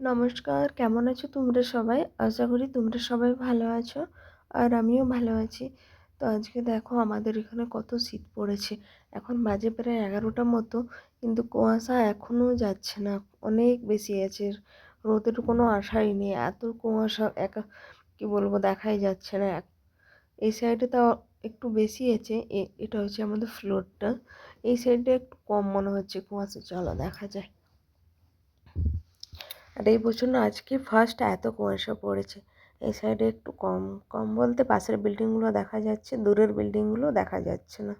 নমস্কার, কেমন আছো তোমরা সবাই? আশা করি তোমরা সবাই ভালো আছো আর আমিও ভালো আছি। তো আজকে দেখো আমাদের এখানে কত শীত পড়েছে। এখন বাজে প্রায় এগারোটা মতো, কিন্তু কুয়াশা এখনও যাচ্ছে না, অনেক বেশি আছে। রোদের কোনো আশাই নেই, এত কুয়াশা একা, কী বলব, দেখাই যাচ্ছে না। এই সাইডে তাও একটু বেশি আছে এটা হচ্ছে আমাদের ফ্লোরটা এই সাইডে একটু কম মনে হচ্ছে কুয়াশা। চলো দেখা যায় আর এই বছর না আজকে ফার্স্ট এত কুয়াশা পড়েছে। এই সাইডে একটু কম কম বলতে পাশের বিল্ডিংগুলো দেখা যাচ্ছে, দূরের বিল্ডিংগুলো দেখা যাচ্ছে না।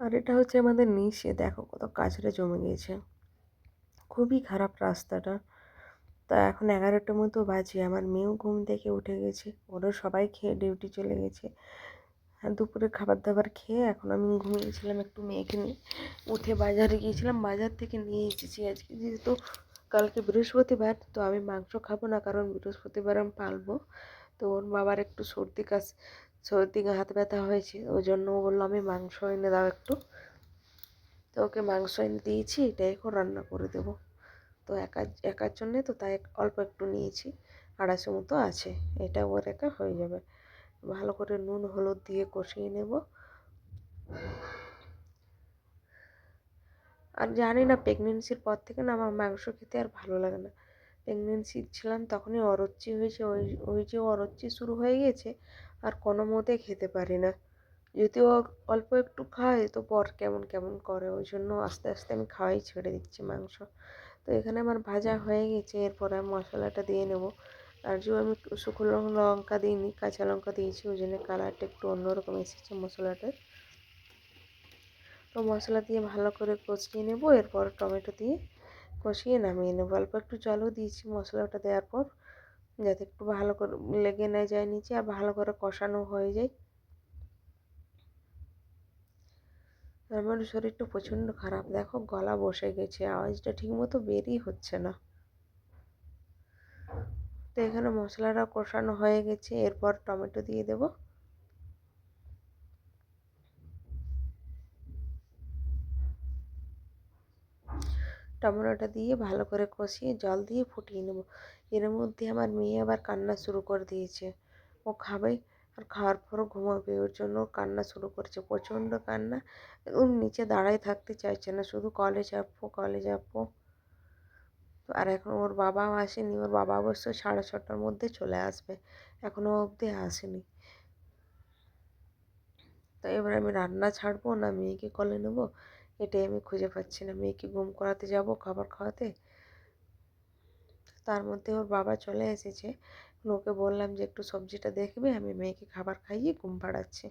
আর এটা হচ্ছে আমাদের নিচে, দেখো কত কাজটা জমে গিয়েছে খুবই খারাপ রাস্তাটা। তা এখন এগারোটার মতো বাজে, আমার মেয়েও ঘুম থেকে উঠে গেছে, ওরা সবাই খেয়ে ডিউটি চলে গেছে। আর দুপুরে খাবার দাবার খেয়ে এখন আমি ঘুমিয়েছিলাম একটু মেয়েকে নিয়ে। উঠে বাজারে গিয়েছিলাম, বাজার থেকে নিয়ে এসেছি আজকে। যেহেতু কালকে বৃহস্পতিবার, তো আমি মাংস খাব না, কারণ বৃহস্পতিবার আমি পালবো। তো ওর বাবার একটু সর্দি কাশ, সর্দি হাত ব্যথা হয়েছে, ওই জন্য বলল, আমি মাংস এনে দাও একটু। তো ওকে মাংস এনে দিয়েছি এটাই এখন রান্না করে দেবো। তো একার একার জন্যে তো তাই অল্প একটু নিয়েছি, আড়াইশো মতো আছে, এটা ওর একা হয়ে যাবে। ভালো করে নুন, হলুদ দিয়ে কষিয়ে নেব। আর জানি না প্রেগনেন্সির পর থেকে না আমার মাংস খেতে আর ভালো লাগে না। প্রেগনেন্সি ছিলাম তখনই অরচ্ছি হয়েছে, ওই ওই যে অরচ্ছি শুরু হয়ে গেছে, আর কোনো মতে খেতে পারি না। যদিও অল্প একটু খাই তো পর কেমন কেমন করে, ওই জন্য আস্তে আস্তে আমি খাওয়াই ছেড়ে দিচ্ছি মাংস। তো এখানে আমার ভাজা হয়ে গেছে, এরপরে মশলাটা দিয়ে নেব। আর যে আমি শুকনো লঙ্কা দিইনি, কাঁচা লঙ্কা দিয়েছি, ওই জন্য কালারটা একটু অন্যরকম এসেছে মশলাটার। তো মশলা দিয়ে ভালো করে কষিয়ে নেব, এরপর টমেটো দিয়ে কষিয়ে নামিয়ে নেব। অল্প একটু জলও দিয়েছি মশলাটা দেওয়ার পর, যাতে একটু ভালো করে লেগে না যায় নিচে আর ভালো করে কষানো হয়ে যায়। আমার শরীরটা প্রচণ্ড খারাপ, দেখো গলা বসে গেছে, আওয়াজটা ঠিকমতো বেরই হচ্ছে না। এখানে মশলাটা কষানো হয়ে গেছে, এরপর টমেটো দিয়ে দেব। টমেটোটা দিয়ে ভালো করে কষিয়ে জল দিয়ে ফুটিয়ে নেব। এর মধ্যে আমার মেয়ে আবার কান্না শুরু করে দিয়েছে। ও খাবে আর খাওয়ার পরও ঘুমাবে, ওর জন্য কান্না শুরু করেছে, প্রচণ্ড কান্না। ও নিচে দাঁড়ায় থাকতে চাইছে না, শুধু কলে চাপবো কলে চাপবো আর এখন ওর বাবাও আসেনি, ওর বাবা অবশ্য সাড়ে ছটার মধ্যে চলে আসবে এখনও অবধি আসেনি। তো এবার আমি রান্না ছাড়বো না, মেয়েকে কলে নেব, এটাই আমি খুঁজে পাচ্ছি না। মেয়েকে ঘুম করাতে যাব, খাবার খাওয়াতে। তার মধ্যে ওর বাবা চলে এসেছে। ওকে বললাম যে, একটু সবজিটা দেখবে, আমি মেয়েকে খাবার খাইয়ে ঘুম পাড়াচ্ছি।